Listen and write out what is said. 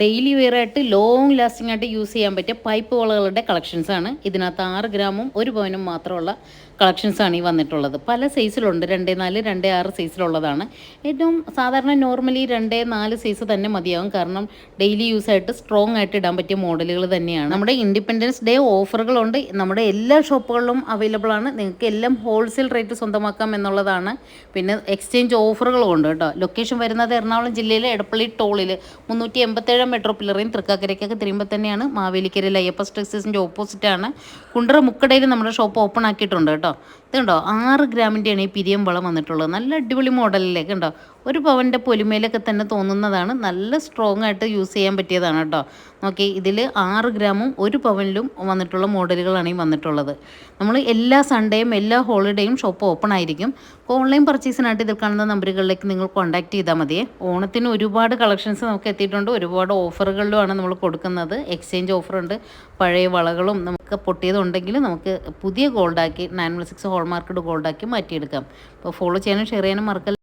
Daily wear ആയിട്ട് long lasting ആയിട്ട് use ചെയ്യാൻ പറ്റിയ പൈപ്പ് വളകളുടെ കളക്ഷൻസ് ആണ്. ഇതിനകത്ത് ആറ് ഗ്രാമും ഒരു പവനും മാത്രമുള്ള കളക്ഷൻസ് ആണ് ഈ വന്നിട്ടുള്ളത്. പല സൈസിലുണ്ട് രണ്ടേ നാല് രണ്ടേ ആറ് സൈസിലുള്ളതാണ് ഏറ്റവും സാധാരണ നോർമലി രണ്ടേ നാല് സൈസ് തന്നെ മതിയാകും കാരണം ഡെയിലി യൂസ് ആയിട്ട് സ്ട്രോങ് ആയിട്ട് ഇടാൻ പറ്റിയ മോഡലുകൾ തന്നെയാണ്. നമ്മുടെ ഇൻഡിപെൻഡൻസ് ഡേ ഓഫറുകളുണ്ട് നമ്മുടെ എല്ലാ ഷോപ്പുകളിലും അവൈലബിൾ ആണ്. നിങ്ങൾക്ക് എല്ലാം ഹോൾസെയിൽ റേറ്റ് സ്വന്തമാക്കാം എന്നുള്ളതാണ്. പിന്നെ എക്സ്ചേഞ്ച് ഓഫറുകളും ഉണ്ട് കേട്ടോ. ലൊക്കേഷൻ വരുന്നത് എറണാകുളം ജില്ലയിലെ എടപ്പള്ളി ടോളിൽ മുന്നൂറ്റി എൺപത്തേഴാം മെട്രോ പില്ലറിയും തൃക്കാക്കരയ്ക്കൊക്കെ തിരുമ്പോൾ തന്നെയാണ് മാവേലിക്കരയിൽ അയ്യപ്പ സ്ട്രക്സസിന്റെ ഓപ്പോസിറ്റാണ് കുണ്ടറ മുക്കടയിൽ നമ്മുടെ ഷോപ്പ് ഓപ്പൺ ആക്കിയിട്ടുണ്ട് കേട്ടോ. ഇതുണ്ടോ ആറ് ഗ്രാമിന്റെയാണ് ഈ പിരിയം വളം വന്നിട്ടുള്ളത്. നല്ല അടിപൊളി മോഡലിലേക്ക് ഉണ്ടോ ഒരു പവന്റെ പൊലിമയിലൊക്കെ തന്നെ തോന്നുന്നതാണ്. നല്ല സ്ട്രോങ് ആയിട്ട് യൂസ് ചെയ്യാൻ പറ്റിയതാണ് കേട്ടോ. നോക്കി ഇതിൽ ആറ് ഗ്രാമും ഒരു പവനിലും വന്നിട്ടുള്ള മോഡലുകളാണ് ഈ വന്നിട്ടുള്ളത്. നമ്മൾ എല്ലാ സൺഡേയും എല്ലാ ഹോളിഡേയും ഷോപ്പ് ഓപ്പൺ ആയിരിക്കും. ഓൺലൈൻ പർച്ചേസിനായിട്ട് ഇതിൽ കാണുന്ന നമ്പറുകളിലേക്ക് നിങ്ങൾ കോൺടാക്ട് ചെയ്താൽ മതിയേ. ഓണത്തിന് ഒരുപാട് കളക്ഷൻസ് നമുക്ക് എത്തിയിട്ടുണ്ട്. ഒരുപാട് ഓഫറുകളിലുമാണ് നമ്മൾ കൊടുക്കുന്നത്. എക്സ്ചേഞ്ച് ഓഫറുണ്ട്. പഴയ വളകളും നമുക്ക് പൊട്ടിയതുണ്ടെങ്കിൽ നമുക്ക് പുതിയ ഗോൾഡാക്കി നയൻ വൺ സിക്സ് ഹോൾമാർക്കഡ് ഗോൾഡാക്കി മാറ്റിയെടുക്കാം. അപ്പോൾ ഫോളോ ചെയ്യാനും ഷെയർ ചെയ്യാനും മറക്കല്ല.